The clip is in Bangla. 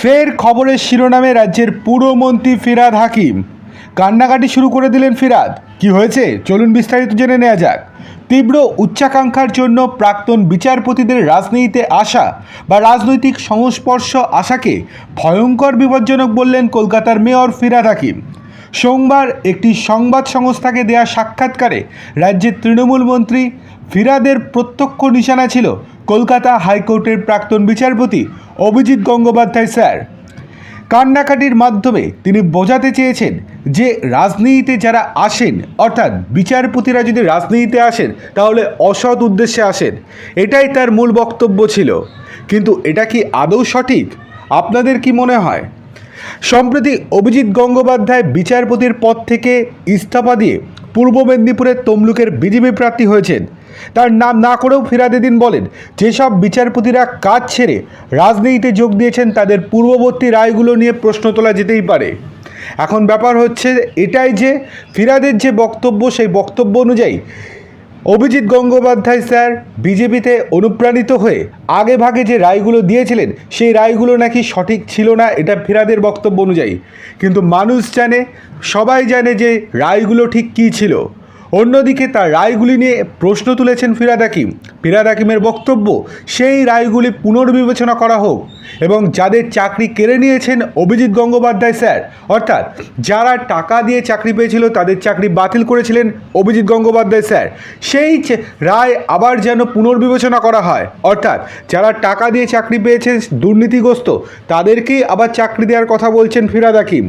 ফের খবরের শিরোনামে রাজ্যের পুরমন্ত্রী ফিরাদ হাকিম। কান্নাকাটি শুরু করে দিলেন ফিরাদ। কি হয়েছে? চলুন বিস্তারিত জেনে নেওয়া যাক। তীব্র উচ্চাকাঙ্ক্ষার জন্য প্রাক্তন বিচারপতিদের রাজনীতিতে আসা বা রাজনৈতিক সংস্পর্শ আশাকে ভয়ঙ্কর বিপজ্জনক বললেন কলকাতার মেয়র ফিরাদ হাকিম। সোমবার একটি সংবাদ সংস্থাকে দেয়া সাক্ষাৎকারে রাজ্যের তৃণমূল মন্ত্রী ফিরাদের প্রত্যক্ষ নিশানা ছিল কলকাতা হাইকোর্টের প্রাক্তন বিচারপতি অভিজিৎ গঙ্গোপাধ্যায়, স্যার। কান্নাকাটির মাধ্যমে তিনি বোঝাতে চেয়েছেন যে রাজনীতিতে যারা আসেন, অর্থাৎ বিচারপতিরা যদি রাজনীতিতে আসেন, তাহলে অসৎ উদ্দেশ্যে আসেন। এটাই তার মূল বক্তব্য ছিল। কিন্তু এটা কি আদৌ সঠিক? আপনাদের কি মনে হয়? সম্প্রতি অভিজিৎ গঙ্গোপাধ্যায় বিচারপতির পদ থেকে ইস্তফা দিয়ে পূর্ব মেদিনীপুরের তমলুকের বিজেপি প্রার্থী হয়েছেন। তার নাম না করেও ফিরাদেদিন বলেন, যেসব বিচারপতিরা কাজ ছেড়ে রাজনীতিতে যোগ দিয়েছেন তাদের পূর্ববর্তী রায়গুলো নিয়ে প্রশ্ন তোলা যেতেই পারে। এখন ব্যাপার হচ্ছে এটাই যে ফিরাদের যে বক্তব্য, সেই বক্তব্য অনুযায়ী অভিজিৎ গঙ্গোপাধ্যায় স্যার বিজেপিতে অনুপ্রাণিত হয়ে আগে ভাগে যে রায়গুলো দিয়েছিলেন, সেই রায়গুলো নাকি সঠিক ছিল না, এটা ফিরাদের বক্তব্য অনুযায়ী। কিন্তু মানুষ জানে, সবাই জানে যে রায়গুলো ঠিক কী ছিল। অন্যদিকে তার রায়গুলি নিয়ে প্রশ্ন তুলেছেন ফিরাদ হাকিম। ফিরাদ হাকিমের বক্তব্য, সেই রায়গুলি পুনর্বিবেচনা করা হোক এবং যাদের চাকরি কেড়ে নিয়েছেন অভিজিৎ গঙ্গোপাধ্যায় স্যার, অর্থাৎ যারা টাকা দিয়ে চাকরি পেয়েছিল তাদের চাকরি বাতিল করেছিলেন অভিজিৎ গঙ্গোপাধ্যায় স্যার। সেই রায় আবার যেন পুনর্বিবেচনা করা হয়, অর্থাৎ যারা টাকা দিয়ে চাকরি পেয়েছেন দুর্নীতিগ্রস্ত, তাদেরকেই আবার চাকরি দেওয়ার কথা বলছেন ফিরাদ হাকিম।